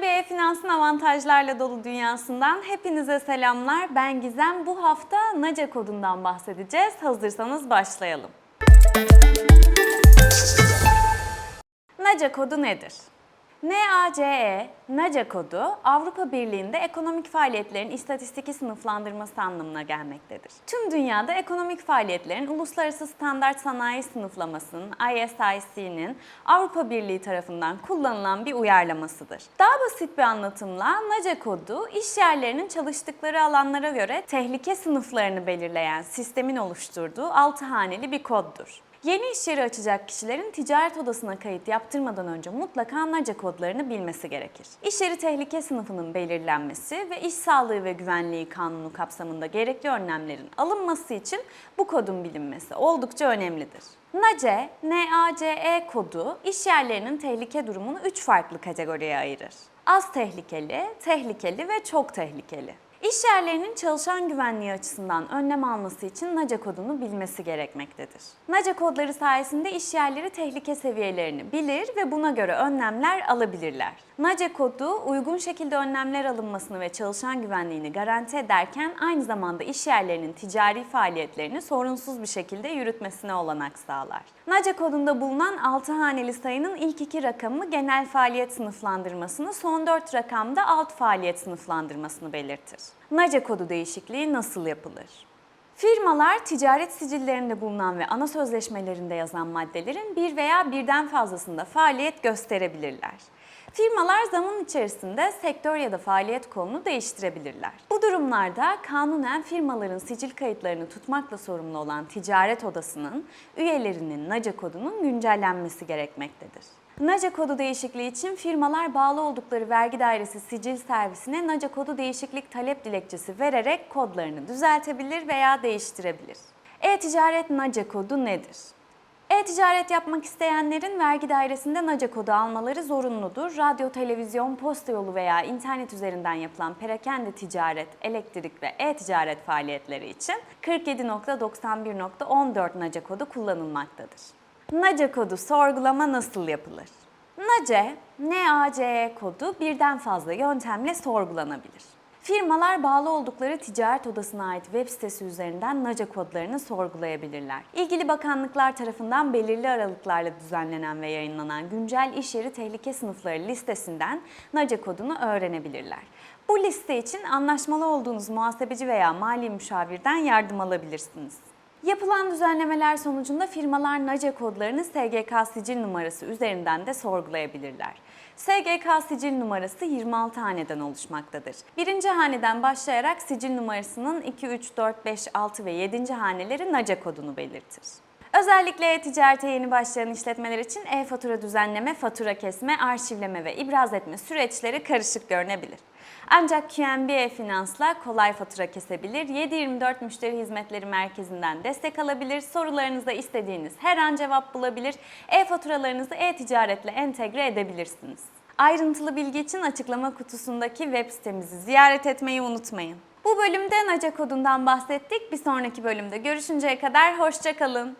QNB Finans'ın avantajlarla dolu dünyasından hepinize selamlar. Ben Gizem. Bu hafta NACE kodundan bahsedeceğiz. Hazırsanız başlayalım. NACE kodu nedir? NACE, NACE kodu Avrupa Birliği'nde ekonomik faaliyetlerin istatistiki sınıflandırması anlamına gelmektedir. Tüm dünyada ekonomik faaliyetlerin uluslararası standart sanayi sınıflamasının ISIC'nin Avrupa Birliği tarafından kullanılan bir uyarlamasıdır. Daha basit bir anlatımla NACE kodu iş yerlerinin çalıştıkları alanlara göre tehlike sınıflarını belirleyen sistemin oluşturduğu 6 haneli bir koddur. Yeni iş yeri açacak kişilerin ticaret odasına kayıt yaptırmadan önce mutlaka NACE kodlarını bilmesi gerekir. İş yeri tehlike sınıfının belirlenmesi ve iş sağlığı ve güvenliği kanunu kapsamında gerekli önlemlerin alınması için bu kodun bilinmesi oldukça önemlidir. NACE, NACE kodu iş yerlerinin tehlike durumunu 3 farklı kategoriye ayırır. Az tehlikeli, tehlikeli ve çok tehlikeli. İş yerlerinin çalışan güvenliği açısından önlem alması için NACE kodunu bilmesi gerekmektedir. NACE kodları sayesinde iş yerleri tehlike seviyelerini bilir ve buna göre önlemler alabilirler. NACE kodu uygun şekilde önlemler alınmasını ve çalışan güvenliğini garanti ederken aynı zamanda iş yerlerinin ticari faaliyetlerini sorunsuz bir şekilde yürütmesine olanak sağlar. NACE kodunda bulunan 6 haneli sayının ilk iki rakamı genel faaliyet sınıflandırmasını, son 4 rakamda alt faaliyet sınıflandırmasını belirtir. NACE kodu değişikliği nasıl yapılır? Firmalar ticaret sicillerinde bulunan ve ana sözleşmelerinde yazan maddelerin bir veya birden fazlasında faaliyet gösterebilirler. Firmalar zaman içerisinde sektör ya da faaliyet kolunu değiştirebilirler. Bu durumlarda kanunen firmaların sicil kayıtlarını tutmakla sorumlu olan ticaret odasının üyelerinin NACE kodunun güncellenmesi gerekmektedir. NACE kodu değişikliği için firmalar bağlı oldukları vergi dairesi sicil servisine NACE kodu değişiklik talep dilekçesi vererek kodlarını düzeltebilir veya değiştirebilir. E-ticaret NACE kodu nedir? E-ticaret yapmak isteyenlerin vergi dairesinde NACE kodu almaları zorunludur. Radyo, televizyon, posta yolu veya internet üzerinden yapılan perakende ticaret, elektrik ve e-ticaret faaliyetleri için 47.91.14 NACE kodu kullanılmaktadır. NACE kodu sorgulama nasıl yapılır? NACE, NACE kodu birden fazla yöntemle sorgulanabilir. Firmalar bağlı oldukları ticaret odasına ait web sitesi üzerinden NACE kodlarını sorgulayabilirler. İlgili bakanlıklar tarafından belirli aralıklarla düzenlenen ve yayınlanan güncel iş yeri tehlike sınıfları listesinden NACE kodunu öğrenebilirler. Bu liste için anlaşmalı olduğunuz muhasebeci veya mali müşavirden yardım alabilirsiniz. Yapılan düzenlemeler sonucunda firmalar NACE kodlarını SGK sicil numarası üzerinden de sorgulayabilirler. SGK sicil numarası 26 haneden oluşmaktadır. Birinci haneden başlayarak sicil numarasının 2, 3, 4, 5, 6 ve 7. haneleri NACE kodunu belirtir. Özellikle e-ticarete yeni başlayan işletmeler için e-fatura düzenleme, fatura kesme, arşivleme ve ibraz etme süreçleri karışık görünebilir. Ancak QNB Finans'la kolay fatura kesebilir, 7-24 müşteri hizmetleri merkezinden destek alabilir, sorularınıza istediğiniz her an cevap bulabilir, e-faturalarınızı e-ticaretle entegre edebilirsiniz. Ayrıntılı bilgi için açıklama kutusundaki web sitemizi ziyaret etmeyi unutmayın. Bu bölümde NACE kodundan bahsettik. Bir sonraki bölümde görüşünceye kadar hoşçakalın.